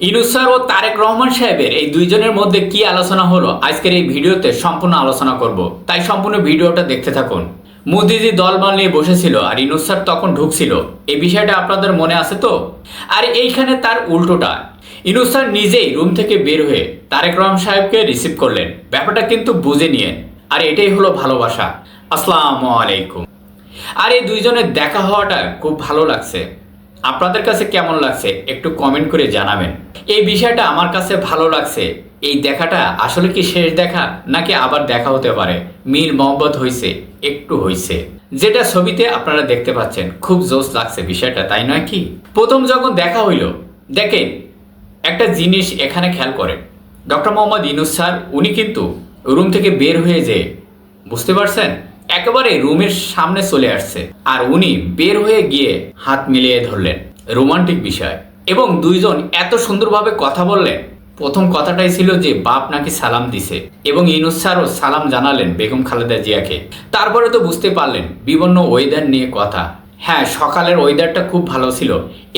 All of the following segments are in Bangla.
ইনুস স্যার ও তারেক রহমান সাহেবের এই দুইজনের মধ্যে কি আলোচনা হলো? আজকের এই ভিডিওতে সম্পূর্ণ আলোচনা করব। তাই সম্পূর্ণ ভিডিওটা দেখতে থাকুন। মোদিজি দলবল নিয়ে বসেছিল আর ইনুস স্যার তখন ঢুকছিল। এই বিষয়টা আপনাদের মনে আছে তো? আর এইখানে তার উল্টোটা। ইনুস স্যার নিজেই রুম থেকে বের হয়ে তারেক রহমান সাহেবকে রিসিভ করলেন। ব্যাপারটা কিন্তু বুঝে নিয়ে আর এটাই হলো ভালোবাসা। আসসালামু আলাইকুম। আর এই দুইজনের দেখা হওয়াটা খুব ভালো লাগছে। আপনাদের কাছে কেমন লাগছে একটু কমেন্ট করে জানাবেন। এই বিষয়টা আমার কাছে ভালো লাগছে। এই দেখাটা আসলে কি শেষ দেখা নাকি আবার দেখা হতে পারে? মীর মহব্বত হয়েছে একটু হয়েছে যেটা ছবিতে আপনারা দেখতে পাচ্ছেন, খুব জোশ লাগছে বিষয়টা, তাই নয় কি? প্রথম যখন দেখা হইল, দেখেন, একটা জিনিস এখানে খেয়াল করেন। ডক্টর মোহাম্মদ ইনুস স্যার, উনি কিন্তু রুম থেকে বের হয়ে যে বুঝতে পারছেন? একেবারে রুমের সামনে চলে আসছে আর উনি বের হয়ে গিয়ে হাত মিলিয়ে ধরলেন রোমান্টিক বিষয় এবং দুইজন এত সুন্দরভাবে কথা বললেন। প্রথম কথাটাই ছিল যে বাপ নাকি সালাম দিছে এবং ইনুস স্যারও সালাম জানালেন বেগম খালেদা জিয়াকে। তারপরে তো বুঝতে পারলেন বিভিন্ন ওয়েদার নিয়ে কথা। হ্যাঁ সকালের ওয়েদারটা খুব ভালো ছিল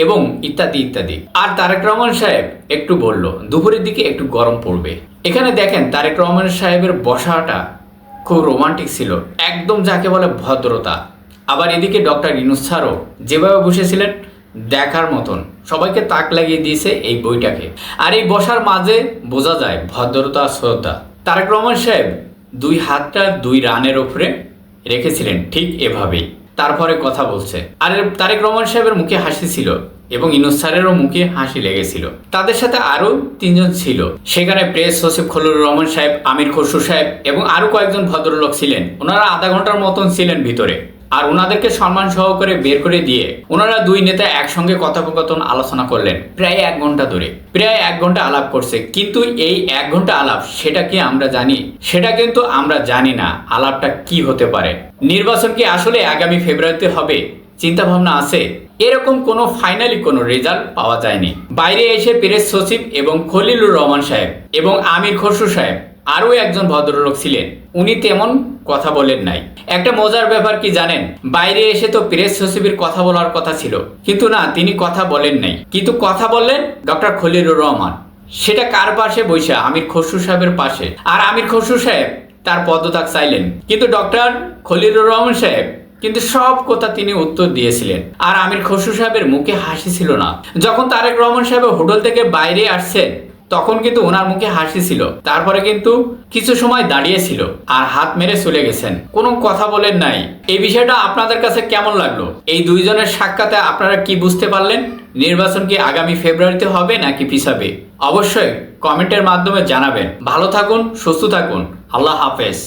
এবং ইত্যাদি ইত্যাদি। আর তারেক রহমান সাহেব একটু বলল, দুপুরের দিকে একটু গরম পড়বে। এখানে দেখেন তারেক রহমান সাহেবের বসাটা খুব রোমান্টিক ছিল, একদম যাকে বলে ভদ্রতা। আবার এদিকে ডক্টর ইনুস স্যারও যেভাবে বসেছিলেন, দেখার মতন। সবাইকে তাক লাগিয়ে দিয়েছে এই বইটাকে। আর এই বসার মাঝে বোঝা যায় ভদ্রতা আর শ্রদ্ধা। তারেক রহমান সাহেব দুই হাতটা দুই রানের ওপরে রেখেছিলেন ঠিক এভাবেই। তারপরে কথা বলছে। আর তারেক রহমান সাহেবের মুখে হাসি ছিল। এবং ইনুস স্যারেরও মুখে হাসি লেগেছিল। তাদের সাথে আরও তিনজন ছিল। সেখানে প্রেস সচিব খলিলুর রহমান সাহেব, আমির খসরু সাহেব এবং আরও কয়েকজন ভদ্রলোক ছিলেন। ওনারা আধা ঘণ্টার মতন ছিলেন ভিতরে। আর ওনাদেরকে সম্মান সহকারে বের করে দিয়ে ওনারা দুই নেতা একসঙ্গে কথোপকথন আলোচনা করলেন, প্রায় এক ঘণ্টা ধরে। প্রায় এক ঘণ্টা আলাপ করছে, কিন্তু এই এক ঘণ্টা আলাপ সেটা কি আমরা জানি? সেটা কিন্তু আমরা জানি না, আলাপটা কি হতে পারে। নির্বাচন কি আসলে আগামী ফেব্রুয়ারিতে হবে? চিন্তা ভাবনা আছে? এরকম কোনো ফাইনালি কোনো রেজাল্ট পাওয়া যায়নি। বাইরে এসে প্রেস সচিব এবং খলিলুর রহমান সাহেব এবং আমির খসরু সাহেব আরও একজন ভদ্রলোক ছিলেন। উনি তেমন কথা বলেন নাই। একটা মজার ব্যাপার কি জানেন? বাইরে এসে তো প্রেস সচিবের কথা বলার কথা ছিল। কিন্তু না, তিনি কথা বলেন নাই। কিন্তু কথা বললেন ডক্টর খলিলুর রহমান। সেটা কার পাশে বৈশা? আমির খসরু সাহেবের পাশে। আর আমির খসরু সাহেব তার পদত্যাগ চাইলেন। কিন্তু ডক্টর খলিলুর রহমান সাহেব কিন্তু সব কথা তিনি উত্তর দিয়েছিলেন। আর আমির খসরু সাহেবের মুখে হাসি ছিল না। যখন তারেক রহমান সাহেব হোটেল থেকে বাইরে আসছেন, তখন কিন্তু ওনার মুখে হাসি ছিল। তারপরে কিন্তু কিছু সময় দাঁড়িয়েছিল আর হাত মেরে চলে গেছেন। কোনো কথা বলেন নাই। এই বিষয়টা আপনাদের কাছে কেমন লাগল? এই দুইজনের সাক্ষাতে আপনারা কি বুঝতে পারলেন? নির্বাচন কি আগামী ফেব্রুয়ারিতে হবে নাকি পিছাবে? অবশ্যই কমেন্টের মাধ্যমে জানাবেন। ভালো থাকুন, সুস্থ থাকুন। আল্লাহ হাফেজ।